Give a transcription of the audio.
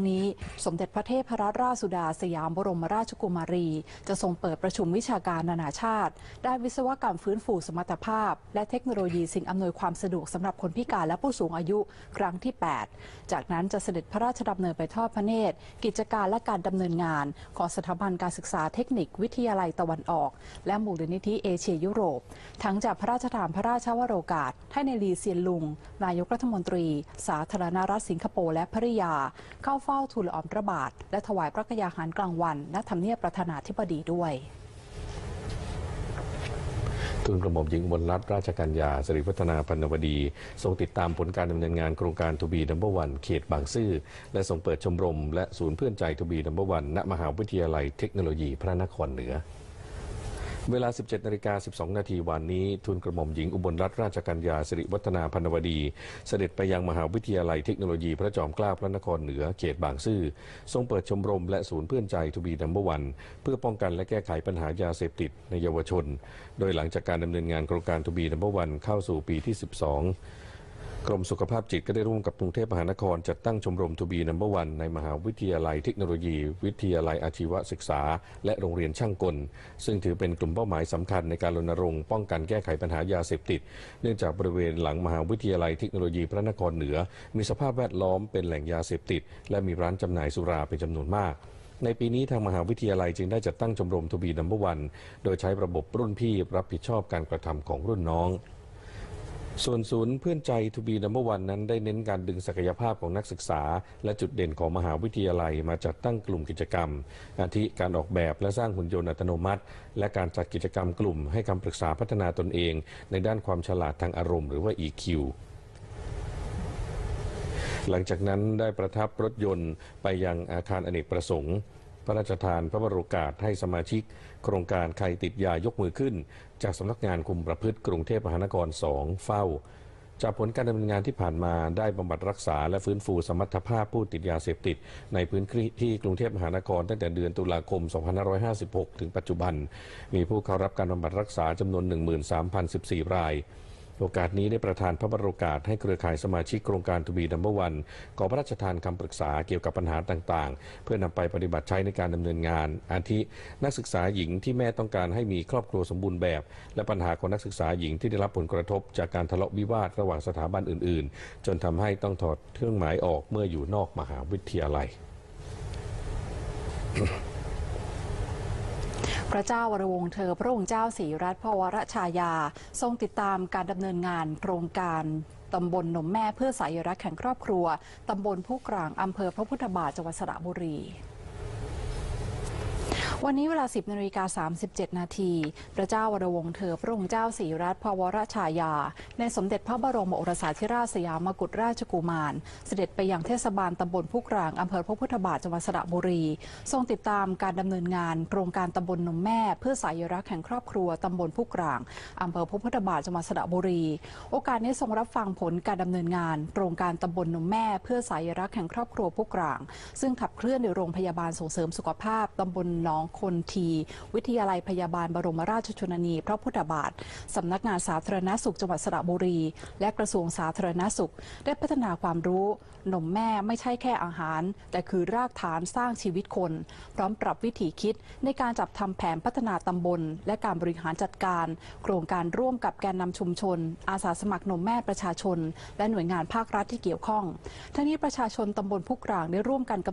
นี้สมเด็จพระเทพรัตนราชสุดาสยามบรมราชกุมารี จะทรงเปิดประชุมวิชาการนานาชาติ ด้านวิศวกรรมฟื้นฟูสมรรถภาพ และเทคโนโลยีสิ่งอำนวยความสะดวกสำหรับคนพิการและผู้สูงอายุครั้งที่ 8 จากนั้นจะเสด็จพระราชดำเนินไปทอดพระเนตร กิจการและการดำเนินงาน ของสถาบันการศึกษาเทคนิควิทยาลัยตะวันออก และมูลนิธิเอเชียยุโรป ทั้งจากพระราชทานพระราชวโรกาส ให้ในลีเซียนลุง นายกรัฐมนตรี สาธารณรัฐสิงคโปร์และภริยาเข้าเฝ้าทูลออมพระบาท และถวายพระกยาหารกลางวันณธรรมเนียบประธานาธิบดีด้วยทูลกระหม่อมหญิงบนรัฐราชกัญญาสิริพัฒนาพันวดี ทรงติดตามผลการดำเนินงานโครงการทูบีนัมเบอร์วันเขตบางซื่อ และทรงเปิดชมรม และศูนย์เพื่อนใจทูบีนัมเบอร์วันณมหาวิทยาลัยเทคโนโลยีพระนครเหนือ เวลา 17นาฬิกา12 นาทีวันนี้ ทุนกระหม่อมหญิงอุบลรัตนราชกัญญาสิริวัฒนาพันวดี เสด็จไปยังมหาวิทยาลัยเทคโนโลยีพระจอมเกล้าพระนครเหนือเขตบางซื่อ ทรงเปิดชมรมและศูนย์เพื่อนใจทูบีนัมเบอร์วันเพื่อป้องกันและแก้ไขปัญหายาเสพติดในเยาวชน โดยหลังจากการดำเนินงานโครงการทูบีนัมเบอร์วันเข้าสู่ปีที่ 12 กรมสุขภาพจิตก็ได้ร่วมกับกรุงเทพมหานคร จัดตั้งชมรมทูบีนัมเบอร์วันในมหาวิทยาลัยเทคโนโลยี วิทยาลัยอาชีวศึกษา และโรงเรียนช่างกล ซึ่งถือเป็นกลุ่มเป้าหมายสำคัญในการรณรงค์ป้องกันแก้ไขปัญหายาเสพติด เนื่องจากบริเวณหลังมหาวิทยาลัยเทคโนโลยีพระนครเหนือ มีสภาพแวดล้อมเป็นแหล่งยาเสพติด และมีร้านจำหน่ายสุราเป็นจำนวนมากในปีนี้ทางมหาวิทยาลัยจึงได้จัดตั้งชมรมทูบีนัมเบอร์วัน โดยใช้ระบบรุ่นพี่รับผิดชอบการกระทำของรุ่นน้อง ส่วนศูนย์เพื่อนใจทูบีนัมเบอร์วันนั้นได้เน้นการดึงศักยภาพของนักศึกษา และจุดเด่นของมหาวิทยาลัยมาจัดตั้งกลุ่มกิจกรรม อาทิการออกแบบและสร้างหุ่นยนต์อัตโนมัติ และการจัดกิจกรรมกลุ่มให้คำปรึกษาพัฒนาตนเอง ในด้านความฉลาดทางอารมณ์หรือว่า EQ หลังจากนั้นได้ประทับรถยนต์ไปยังอาคารอเนกประสงค์ พระราชทานพระบรมโอกาสให้สมาชิก โครงการใครติดยายกมือขึ้น จากสำนักงานคุมประพฤติกรุงเทพมหานคร 2 เฝ้า จากผลการดำเนินงานที่ผ่านมาได้บำบัดรักษาและฟื้นฟูสมรรถภาพผู้ติดยาเสพติด ในพื้นที่กรุงเทพมหานครตั้งแต่เดือนตุลาคม 2556 ถึงปัจจุบัน มีผู้เข้ารับการบำบัดรักษาจำนวน 13,014 ราย โอกาสนี้ได้ประทานพระบรมโอกาสให้เครือข่ายสมาชิกโครงการทูบีนัมเบวันขอพระราชทานคำปรึกษาเกี่ยวกับปัญหาต่างๆ เพื่อนำไปปฏิบัติใช้ในการดำเนินงาน อาทินักศึกษาหญิงที่แม่ต้องการให้มีครอบครัวสมบูรณ์แบบ และปัญหาของนักศึกษาหญิงที่ได้รับผลกระทบ จากการทะเลาะวิวาทระหว่างสถาบันอื่น ๆ จนทำให้ต้องถอดเครื่องหมายออกเมื่ออยู่นอกมหาวิทยาลัย พระเจ้าวรวงเธอ พระองค์เจ้าศรีรัตนพวรชายา ทรงติดตามการดำเนินงานโครงการตำบลหนมแม่เพื่อสายรักแข่งครอบครัว ตำบลผู้กลางอำเภอพระพุทธบาทจังหวัดสระบุรี วันนี้เวลา 10นาฬิกา37 นาที พระเจ้าวรวงศ์เธอพระองค์เจ้าศรีรัตพวรชายา ในสมเด็จพระบรมโอรสาธิราชสยามกุฎราชกุมาร เสด็จไปยังเทศบาลตำบลผู้กลางอำเภอพระพุทธบาทจังหวัดสระบุรี ทรงติดตามการดำเนินงาน โครงการตำบลนมแม่ เพื่อสายรักแห่งครอบครัวตำบลผู้กลางอำเภอพระพุทธบาทจังหวัดสระบุรี โอกาสนี้ทรงรับฟังผลการดำเนินงาน โครงการตำบลนมแม่ เพื่อสายรักแห่งครอบครัวผู้กลาง ซึ่งขับเคลื่อนโดยโรงพยาบาลส่งเสริมสุขภาพตำบลหนองคนที วิทยาลัยพยาบาลบรมราชชนนี พระพุทธบาท สำนักงานสาธารณสุขจังหวัดสระบุรี และกระทรวงสาธารณสุข ได้พัฒนาความรู้นมแม่ไม่ใช่แค่อาหาร แต่คือรากฐานสร้างชีวิตคน พร้อมปรับวิถีคิดในการจับทำแผนพัฒนาตำบล และการบริหารจัดการ โครงการร่วมกับแกนนำชุมชน อาสาสมัครนมแม่ประชาชน และหน่วยงานภาครัฐที่เกี่ยวข้อง ทั้งนี้ประชาชนตำบลผู้กลางได้ร่วมกันกำ